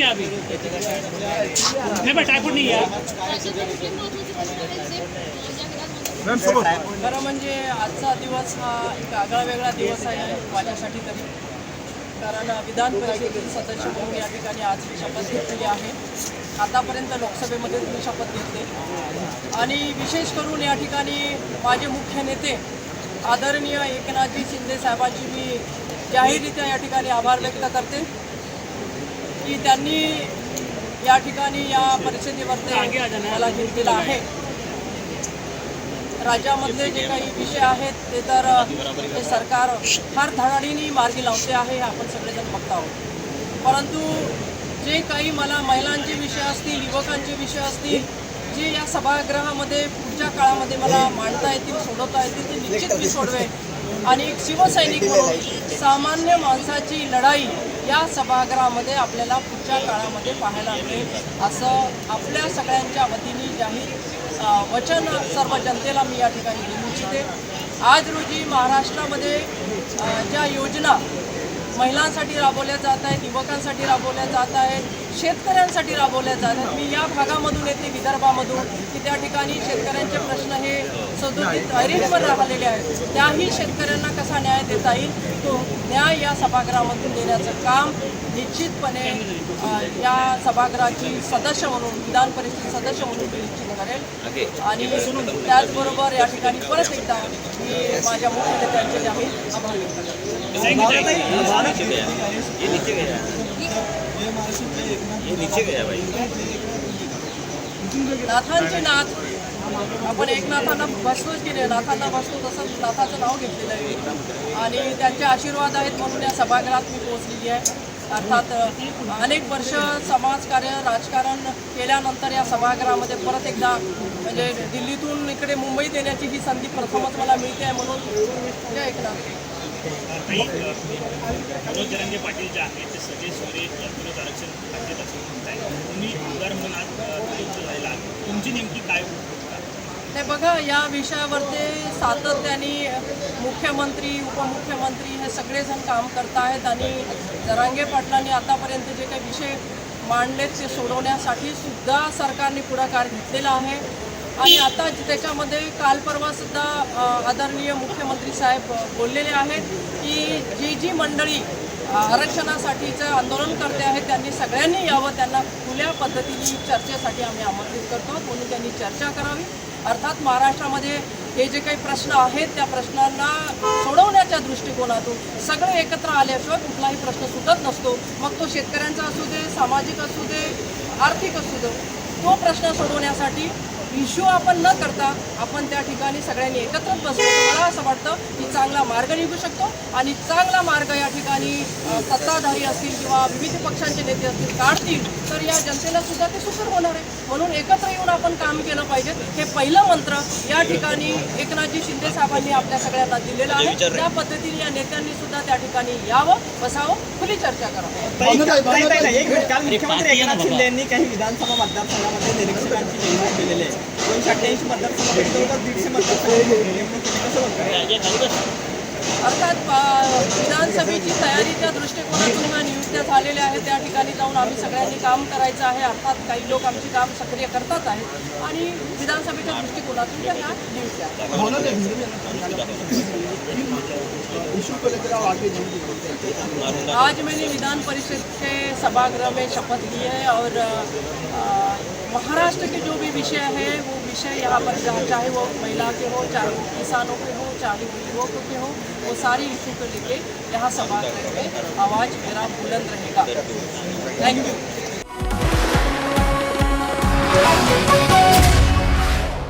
क्या अभी? नहीं बट टाइफाइड नहीं है खरं म्हणजे आजचा दिवस हा एक आगळा वेगळा दिवस आहे माझ्यासाठी तरी. कारण विधान परिषदेतील सदस्य म्हणून या ठिकाणी आज मी शपथ घेतलेली आहे. आतापर्यंत लोकसभेमध्ये मी शपथ घेतली. आणि विशेष करून या ठिकाणी माझे मुख्य नेते आदरणीय एकनाथजी शिंदे साहेबांची मी जाहीररित्या या ठिकाणी आभार व्यक्त करते. की त्यांनी या ठिकाणी या परिषदेवरती मला जिंकलेला आहे. राज्यामधले जे काही विषय आहेत ते तर हे सरकार फार धडाडीने मार्गी लावते आहे हे आपण सगळेजण बघत आहोत. परंतु जे काही मला महिलांचे विषय असतील युवकांचे विषय असतील जे या सभागृहामध्ये पुढच्या काळामध्ये मला मांडता येतील सोडवता येतील ते निश्चित मी सोडवे आणि एक शिवसैनिक म्हणून सामान्य माणसाची लढाई या सभागृहामध्ये आपल्याला पुढच्या काळामध्ये पाहायला मिळेल असं आपल्या सगळ्यांच्या वतीने जाहीर वचन सर्व जनतेला मी या ठिकाणी देऊ इच्छिते. आज रोजी महाराष्ट्रामध्ये ज्या योजना महिलांसाठी राबवल्या जात आहेत युवकांसाठी राबवल्या जात आहेत शेतकऱ्यांसाठी राबवल्या जात आहेत मी या भागामधून येते विदर्भामधून की त्या ठिकाणी शेतकऱ्यांचे प्रश्न हे सदोदित ऐरणीवर राहिलेले आहेत. त्याही शेतकऱ्यांना कसा देता येईल. तो न्याय या सभागृहामधून देण्याचं काम निश्चितपणे या सभागृहाची सदस्य म्हणून विधान परिषद सदस्य म्हणून मी निश्चित करेल. आणि त्याचबरोबर या ठिकाणी परत एकदा मी माझ्या मुख्य नेत्यांचे जाहीर आभार व्यक्त करते. नाथांचे नाथ आपण एकनाथांना बसतोच की नाही नाथांना बसतो तसं नाथाचं नाव घेतलेलं आहे. आणि त्यांचे आशीर्वाद आहेत म्हणून या सभागृहात मी पोहोचलेली आहे. अर्थात अनेक वर्ष समाजकार्य राजकारण केल्यानंतर या सभागृहामध्ये परत एकदा म्हणजे दिल्लीतून इकडे मुंबईत येण्याची ही संधी प्रथमच मला मिळते आहे म्हणून. जय एकनाथ. मनोज जरंगे पाटील जे आहेत ते सगळे विरोध आरक्षण तुम्ही आमदार म्हणून आज तुमची नेमकी काय नाही बघा या विषयावरती सातत्याने मुख्यमंत्री उपमुख्यमंत्री हे सगळेजण काम करत आहेत आणि जरांगे पाटलांनी आतापर्यंत जे काही विषय मांडलेत ते सोडवण्यासाठी सुद्धा सरकारने पुढाकार घेतलेला आहे. आणि आता त्याच्यामध्ये काल परवा सुद्धा आदरणीय मुख्यमंत्री साहेब बोललेले आहेत की जी जी मंडळी आरक्षणासाठीचं आंदोलन करते आहेत त्यांनी सगळ्यांनी यावं त्यांना खुल्या पद्धतीने चर्चेसाठी आम्ही आमंत्रित करतो. म्हणून त्यांनी चर्चा करावी. अर्थात महाराष्ट्रामध्ये हे जे काही प्रश्न आहेत त्या प्रश्नांना सोडवण्याच्या दृष्टिकोनातून सगळे एकत्र आल्याशिवाय कुठलाही प्रश्न सुटत नसतो. मग तो शेतकऱ्यांचा असू दे सामाजिक असू दे आर्थिक असू दे तो प्रश्न सोडवण्यासाठी इश्यू आपण न करता आपण त्या ठिकाणी सगळ्यांनी एकत्रच बसलो तर मला असं वाटतं की चांगला मार्ग निघू शकतो आणि चांगला मार्ग या ठिकाणी सत्ताधारी असतील किंवा विविध पक्षांचे नेते असतील काढतील तर या जनतेला सुद्धा ते सुकर होणार आहे. म्हणून एकत्र येऊन आपण काम केलं पाहिजे. हे पहिलं मंत्र या ठिकाणी एकनाथजी शिंदे साहेबांनी आपल्या सगळ्यांना दिलेलं आहे. त्या पद्धतीने या नेत्यांनी सुद्धा त्या ठिकाणी यावं बसावं खुली चर्चा करावं. मुख्यमंत्री एकनाथ शिंदे यांनी काही विधानसभा मतदारसंघामध्ये निरीक्षकांची नेमणूक केलेली आहे. दोनशे अठ्ठ्याऐंशी मतदारसंघापैकी जवळपास दीडशे मतदारसंघाची नेमणूक कसं बघताय? अर्थात विधानसभेची तयारीच्या दृष्टिकोनातून ह्या नियुक्त्या झालेल्या आहेत. त्या ठिकाणी जाऊन आम्ही सगळ्यांनी काम करायचं आहे. अर्थात काही लोक आमची काम सक्रिय करतात आहेत. आणि विधानसभेच्या दृष्टिकोनातून त्या ह्या नियुक्त्या आहेत. आज मैंने विधान परिषद के सभागृह में शपथ ली है और महाराष्ट्र के जो भी विषय है, वो विषय यहाँ पर चाहे वो महिला के हो, चाहे वो किसानों के हो, चाहे वो युवकों के हो, वो सारी इशू को लेके यहाँ सवाल में आवाज़ मेरा बुलंद रहेगा। Thank you